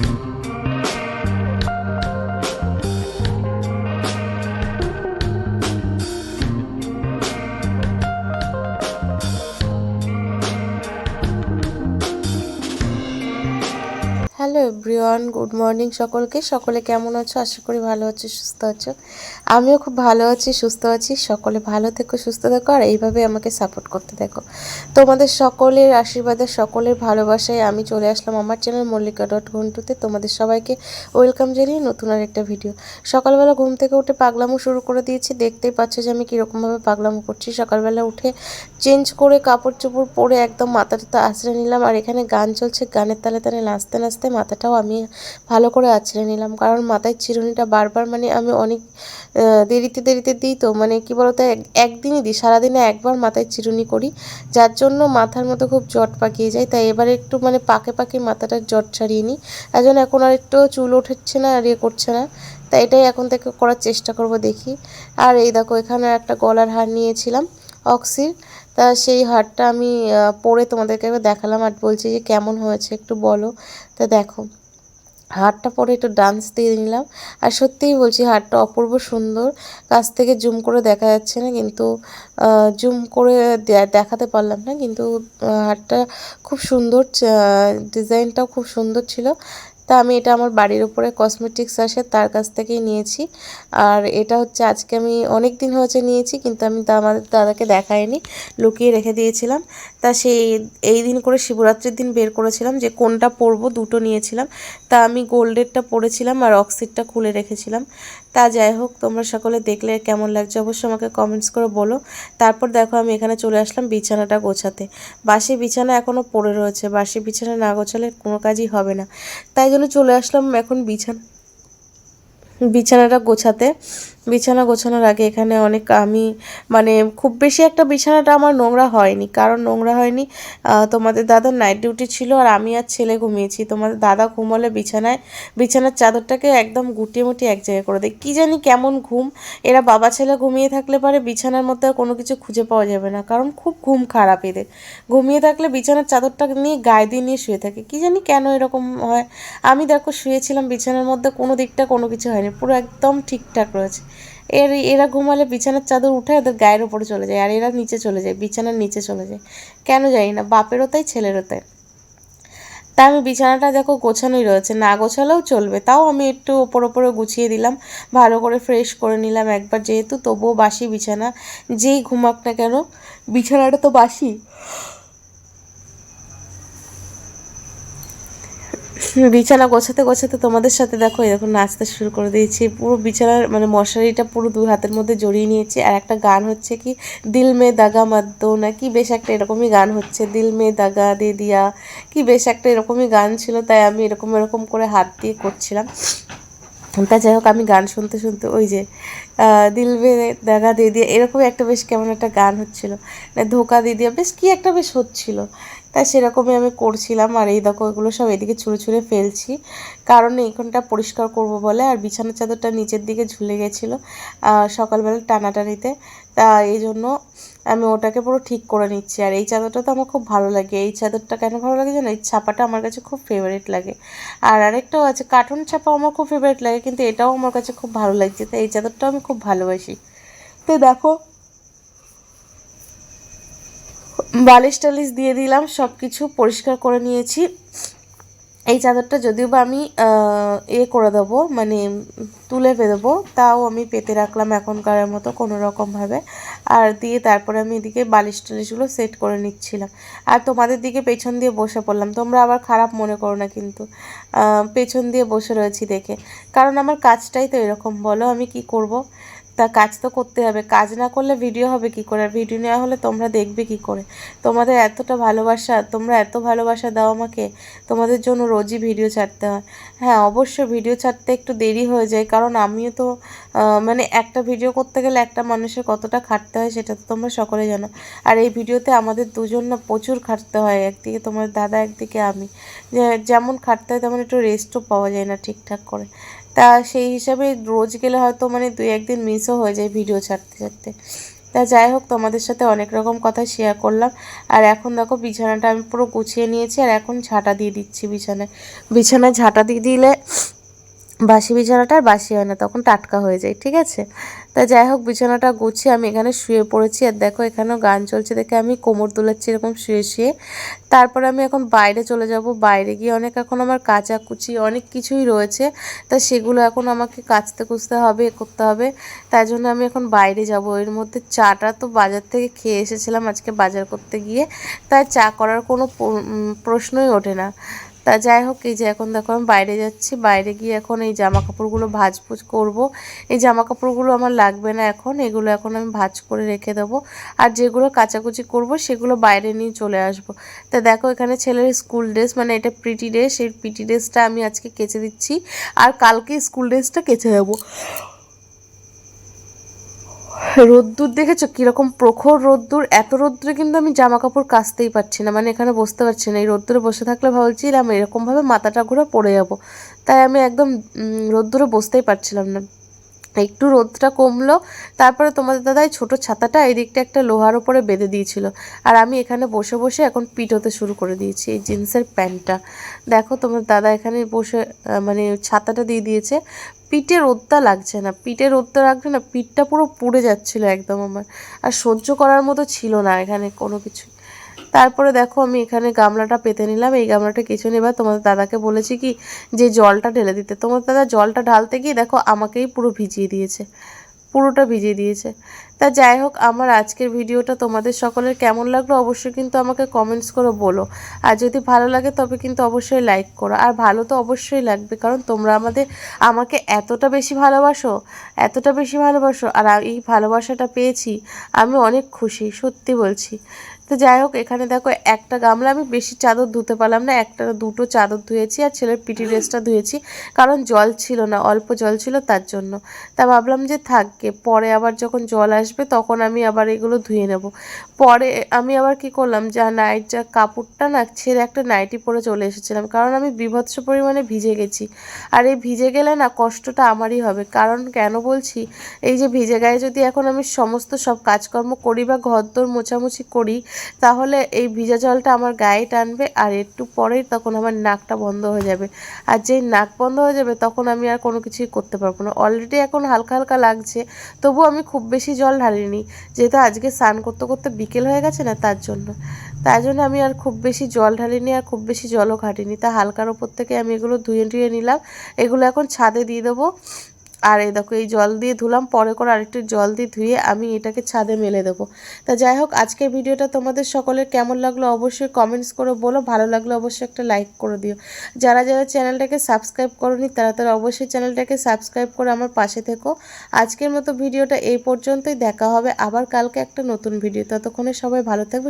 Mm-hmm. Hello everyone, good morning সকলকে। সকলে কেমন আছো? আশা করি ভালো আছো, সুস্থ আছো। আমিও খুব ভালো আছি, সুস্থ আছি। সকলে ভালো থেকো, সুস্থ থেকো, আর এইভাবে আমাকে সাপোর্ট করতে দেখো। তোমাদের সকলের আশীর্বাদে, সকলের ভালোবাসায় আমি চলে আসলাম আমার চ্যানেল মল্লিকা ডট ঘন্টুতে তোমাদের সবাইকে ওয়েলকাম জানিয়ে নতুন আর একটা ভিডিও সকালবেলা ঘুম থেকে উঠে পাগলামো শুরু করে দিয়েছি। দেখতেই পাচ্ছ যে আমি কীরকমভাবে পাগলামো করছি। সকালবেলা উঠে চেঞ্জ করে কাপড় চোপড় পরে একদম মাথাটা আছড়ে নিলাম। আর এখানে গান চলছে, গানের তালে তালে নাচতে নাচতে মাথাটাও আমি ভালো করে আছড়ে নিলাম। কারণ মাথায় চিরুনিটা বারবার মানে আমি অনেক দেরিতে দেরিতে দিই তো মানে কি বলতো একদিনই দিই, সারাদিনে একবার মাথায় চিরুনি করি। যার জন্য মাথার মতো খুব জট পাকিয়ে যায়, তাই এবারে একটু মানে পাকে পাকে মাথাটা জট ছাড়িয়ে নিই। তাই জন্য এখন আর একটু চুল উঠেছে না আর ইয়ে করছে না, তাই এটাই এখন থেকে করার চেষ্টা করব দেখি। আর এই দেখো, এখানে একটা গলার হার নিয়েছিলাম, অক্সির। তা সেই হারটা আমি পরে তোমাদেরকে একবার দেখালাম আর বলছি যে কেমন হয়েছে, একটু বলো। তা দেখো, হারটা পরে একটু ডান্স দিয়ে নিলাম। আর সত্যিই বলছি হারটা অপূর্ব সুন্দর। কাছ থেকে জুম করে দেখা যাচ্ছে না, কিন্তু জুম করে দেখাতে পারলাম না, কিন্তু হারটা খুব সুন্দর ডিজাইনটাও খুব সুন্দর ছিল। তা আমি এটা আমার বাড়ির উপরে কসমেটিক্স আসে তার কাছ থেকেই নিয়েছি। আর এটা হচ্ছে আজকে আমি অনেক দিন হয়েছে নিয়েছি, কিন্তু আমি তা আমাদের দাদাকে দেখাইনি, লুকিয়ে রেখে দিয়েছিলাম। তা সেই এই দিন করে শিবরাত্রির দিন বের করেছিলাম যে কোনটা পরবো দুটো নিয়েছিলাম। তা আমি গোল্ডেরটা পরেছিলাম আর অক্সিডটা খুলে রেখেছিলাম। তা যাই হোক, তোমরা সকলে দেখলে কেমন লাগছে অবশ্যই আমাকে কমেন্টস করে বলো। তারপর দেখো আমি এখানে চলে আসলাম বিছানাটা গোছাতে। বাসি বিছানা এখনও পড়ে রয়েছে, বাসি বিছানা না গোছালে কোনো কাজই হবে না। তাই চলে আসলাম এখন বিছানা বিছানাটা গোছাতে। বিছানা গোছানোর আগে এখানে অনেক আমি মানে খুব বেশি একটা বিছানাটা আমার নোংরা হয়নি। কারণ নোংরা হয়নি তোমাদের দাদার নাইট ডিউটি ছিল আর আমি আর ছেলে ঘুমিয়েছি। তোমাদের দাদা ঘুমালে বিছানায়, বিছানার চাদরটাকে একদম গুটিয়ে মুটিয়ে এক জায়গায় করে দেয়। কী জানি কেমন ঘুম, এরা বাবা ছেলে ঘুমিয়ে থাকলে পারে বিছানার মধ্যে কোনো কিছু খুঁজে পাওয়া যাবে না। কারণ খুব ঘুম খারাপ এদের। ঘুমিয়ে থাকলে বিছানার চাদরটাকে নিয়ে গায়ে দিয়ে নিয়ে শুয়ে থাকে। কী জানি কেন এরকম হয়। আমি দেখো শুয়েছিলাম, বিছানার মধ্যে কোনো দিকটা কোনো কিছু হয়নি। পুরো একদম ঠিকঠাক রয়েছে। এর, এরা ঘুমালে বিছানার চাদর উঠে ওদের গায়ের ওপরে চলে যায়, আর এরা নিচে চলে যায়, বিছানার নিচে চলে যায়। কেন জানি না, বাপেরও তাই, ছেলেরও তাই। তা আমি বিছানাটা দেখো গোছানোই রয়েছে, না গোছালেও চলবে। তাও আমি একটু ওপর ওপরে গুছিয়ে দিলাম, ভালো করে ফ্রেশ করে নিলাম একবার, যেহেতু তবুও বাসি বিছানা, যেই ঘুমাক না কেন, বিছানাটা তো বাসি। বিছানা গোছাতে গোছাতে তোমাদের সাথে দেখো এরকম নাচতে শুরু করে দিয়েছি। পুরো বিছানার মানে মশারিটা পুরো দু হাতের মধ্যে জড়িয়ে নিয়েছি। আর একটা গান হচ্ছে কি, দিল মে দাগা মাদ্দ না কি বেশ একটা এরকমই গান হচ্ছে, দিল মে দাগা দে দিয়া কি বেশ একটা এরকমই গান ছিল, তাই আমি এরকম এরকম করে হাত দিয়ে করছিলাম। তা যাই হোক, আমি গান শুনতে শুনতে ওই যে দিল বে দাগা দিয়ে দিয়ে এরকম একটা বেশ কেমন একটা গান হচ্ছিল। ধোকা দিয়ে দিয়ে বেশ কী একটা বেশ হচ্ছিল। তাই সেরকমই আমি করছিলাম। আর এই দেখো, এগুলো সব এদিকে ছুঁড়ে ছুঁড়ে ফেলছি। কারণ এইখানটা পরিষ্কার করব বলে। আর বিছানার চাদরটা নিচের দিকে ঝুলে গেছিল সকালবেলা টানাটানিতে। তা এই জন্য আমি ওটাকে পুরো ঠিক করে নিচ্ছি। আর এই চাদরটা তো আমার খুব ভালো লাগে। এই চাদরটা কেন ভালো লাগে জানো? এই ছাপাটা আমার কাছে খুব ফেভারিট লাগে। আর আরেকটাও আছে কার্টুন ছাপা আমার খুব ফেভারিট লাগে, কিন্তু এটাও আমার কাছে খুব ভালো লাগছে। তো এই চাদরটাও আমি খুব ভালোবাসি। তো দেখো বালিশ টালিশ দিয়ে দিলাম সব কিছু পরিষ্কার করে নিয়েছি। এই চাদরটা যদিও বা আমি এ করে দেবো মানে তুলে দেবো, তাও আমি পেতে রাখলাম এখনকার মতো কোনো রকমভাবে আর দিয়ে তারপরে আমি এদিকে বালিশ টালিশগুলো সেট করে নিচ্ছিলাম। আর তোমাদের দিকে পেছন দিয়ে বসে পড়লাম, তোমরা আবার খারাপ মনে করো না কিন্তু পেছন দিয়ে বসে রয়েছি দেখে। কারণ আমার কাজটাই তো এরকম, বলো আমি কি করব? তা কাজ তো করতে হবে। কাজ না করলে ভিডিও হবে কি করে? আর ভিডিও নেওয়া হলে তোমরা দেখবে কি করে? তোমাদের এতটা ভালোবাসা, তোমরা এত ভালোবাসা দাও আমাকে, তোমাদের জন্য রোজই ভিডিও ছাড়তে হয়। হ্যাঁ অবশ্যই ভিডিও ছাড়তে একটু দেরি হয়ে যায়, কারণ আমিও তো মানে একটা ভিডিও করতে গেলে একটা মানুষের কতটা খাটতে হয় সেটা তো তোমরা সকলে জানো। আর এই ভিডিওতে আমাদের দুজন না প্রচুর খাটতে হয়, একদিকে তোমার দাদা, একদিকে আমি। যেমন খাটতে হয় তেমন একটু রেস্টও পাওয়া যায় না ঠিকঠাক করে। তা সেই হিসাবে রোজ গেলে হয়তো মানে দুই একদিন মিসও হয়ে যায় ভিডিও ছাড়তে ছাড়তে। তা যাই হোক, তোমাদের সাথে অনেক রকম কথা শেয়ার করলাম। আর এখন দেখো বিছানাটা আমি পুরো গুছিয়ে নিয়েছি, আর এখন ঝাঁটা দিয়ে দিচ্ছি বিছানায়। বিছানায় ঝাঁটা দিয়ে দিলে বাসি বিছানাটা আর বাসি হয় না, তখন টাটকা হয়ে যায়, ঠিক আছে? তা যাই হোক, বিছানাটা গুছিয়ে আমি এখানে শুয়ে পড়েছি। আর দেখো, এখানেও গান চলছে দেখে আমি কোমর তুলেছি এরকম শুয়ে শুয়ে। তারপরে আমি এখন বাইরে চলে যাব। বাইরে গিয়ে অনেক এখন আমার কাঁচা কুচি অনেক কিছুই রয়েছে। তা সেগুলো এখন আমাকে কাচতে কুচতে হবে করতে হবে। তাই জন্য আমি এখন বাইরে যাব। এর মধ্যে চাটা তো বাজার থেকে খেয়ে এসেছিলাম আজকে বাজার করতে গিয়ে। তাই চা করার কোনো প্রশ্নই ওঠে না। তা যাই হোক, এই যে এখন দেখো আমি বাইরে যাচ্ছি। বাইরে গিয়ে এখন এই জামা কাপড়গুলো ভাজভুজ করব। এই জামা কাপড়গুলো আমার লাগবে না এখন, এগুলো এখন আমি ভাজ করে রেখে দেবো। আর যেগুলো কাচাকুচি করব, সেগুলো বাইরে নিয়ে চলে আসব। তা দেখো, এখানে ছেলের স্কুল ড্রেস মানে এটা প্রিটি ড্রেস এই প্রিটি ড্রেসটা আমি আজকে কেচে দিচ্ছি। আর কালকে স্কুল ড্রেসটা কেচে দেবো। রোদ্দুর দেখেছ? কীরকম প্রখর রোদ্দুর? এত রোদ্দুরে কিন্তু আমি জামা কাপড় কাচতেই পারছি না মানে এখানে বসতে পারছি না। এই রোদ্দুরে বসে থাকলে ভাবছিলাম এরকমভাবে মাথাটা ঘুরে পড়ে যাব। তাই আমি একদম রোদ্দুরে বসতেই পারছিলাম না। একটু রোদটা কমলো, তারপরে তোমাদের দাদাই ছোট ছাতাটা এই দিকটা একটা লোহার ওপরে বেঁধে দিয়েছিল। আর আমি এখানে বসে বসে এখন পিটোতে শুরু করে দিয়েছি এই জিন্সের প্যান্টটা। দেখো তোমার দাদা এখানে বসে মানে ছাতাটা দিয়ে দিয়েছে। পিঠে রোদটা লাগছে না, পিঠে রোদটা লাগছে না পিঠটা পুরো পুড়ে যাচ্ছিল একদম আমার। আর সহ্য করার মতো ছিল না এখানে কোনো কিছু। তারপরে দেখো আমি এখানে গামলাটা পেতে নিলাম। এই গামলাটা কিছু নেবার তোমাদের দাদাকে বলেছি কি, যে জলটা ঢেলে দিতে। তোমাদের দাদা জলটা ঢালতে গিয়ে দেখো আমাকেই পুরো ভিজিয়ে দিয়েছে। পুরোটা ভিজিয়ে দিয়েছে। তা যাই হোক, আমার আজকের ভিডিওটা তোমাদের সকলের কেমন লাগল অবশ্যই কিন্তু আমাকে কমেন্টস করে বলো। আর যদি ভালো লাগে তবে কিন্তু অবশ্যই লাইক করো। আর ভালো তো অবশ্যই লাগবে, কারণ তোমরা আমাদের, আমাকে এতটা বেশি ভালোবাসো, এতটা বেশি ভালোবাসো, আর এই ভালোবাসাটা পেয়েছি, আমি অনেক খুশি, সত্যি বলছি। তো যাই হোক, এখানে দেখো একটা গামলা আমি বেশি চাদর ধুতে পারলাম না, একটা দুটো চাদর ধুয়েছি আর ছেলের পিটি ড্রেসটা ধুয়েছি, কারণ জল ছিল না, অল্প জল ছিল তার জন্য। তা ভাবলাম যে থাকবে পরে আবার যখন জল আসবে তখন আমি আবার এগুলো ধুয়ে নেব। পরে আমি আবার কি করলাম, যা নাইট যা কাপড়টা না ছেড়ে একটা নাইটি পরে চলে এসেছিলাম। কারণ আমি বিভৎস পরিমাণে ভিজে গেছি। আর এই ভিজে গেলে না কষ্টটা আমারই হবে। কারণ কেন বলছি? এই যে ভিজে গায়ে যদি এখন আমি সমস্ত সব কাজকর্ম করি বা ঘর দোর মোছামুছি করি, তাহলে এই ভিজা জলটা আমার গায়ে টানবে আর একটু পরেই তখন আমার নাকটা বন্ধ হয়ে যাবে। আর যেই নাক বন্ধ হয়ে যাবে, তখন আমি আর কোনো কিছুই করতে পারব না। অলরেডি এখন হালকা হালকা লাগছে তবু আমি খুব বেশি জল ঢালিনি। যেহেতু আজকে স্নান করতে করতে বিকেল হয়ে গেছে না, তার জন্য। তাই জন্য আমি আর খুব বেশি জল ঢালিনি আর খুব বেশি জলও ঘাটিনি। তা হালকার ওপর থেকে আমি এগুলো ধুয়ে ধুয়ে নিলাম। এগুলো এখন ছাদে দিয়ে দেবো। আর এই দেখো, এই জল দিয়ে ধুলাম, পরে করে আরেকটু জল দিয়ে ধুয়ে আমি এটাকে ছাদে মেলে দেবো। তা যাই হোক, আজকের ভিডিওটা তোমাদের সকলের কেমন লাগল অবশ্যই কমেন্টস করে বলো, ভালো লাগল অবশ্যই একটা লাইক করে দিও। যারা যারা চ্যানেলটাকে সাবস্ক্রাইব করনি, তারা তারা অবশ্যই চ্যানেলটাকে সাবস্ক্রাইব করে আমার পাশে থেকো। আজকের মতো ভিডিওটা এই পর্যন্তই, দেখা হবে আবার কালকে একটা নতুন ভিডিও। ততক্ষণে সবাই ভালো থাকবে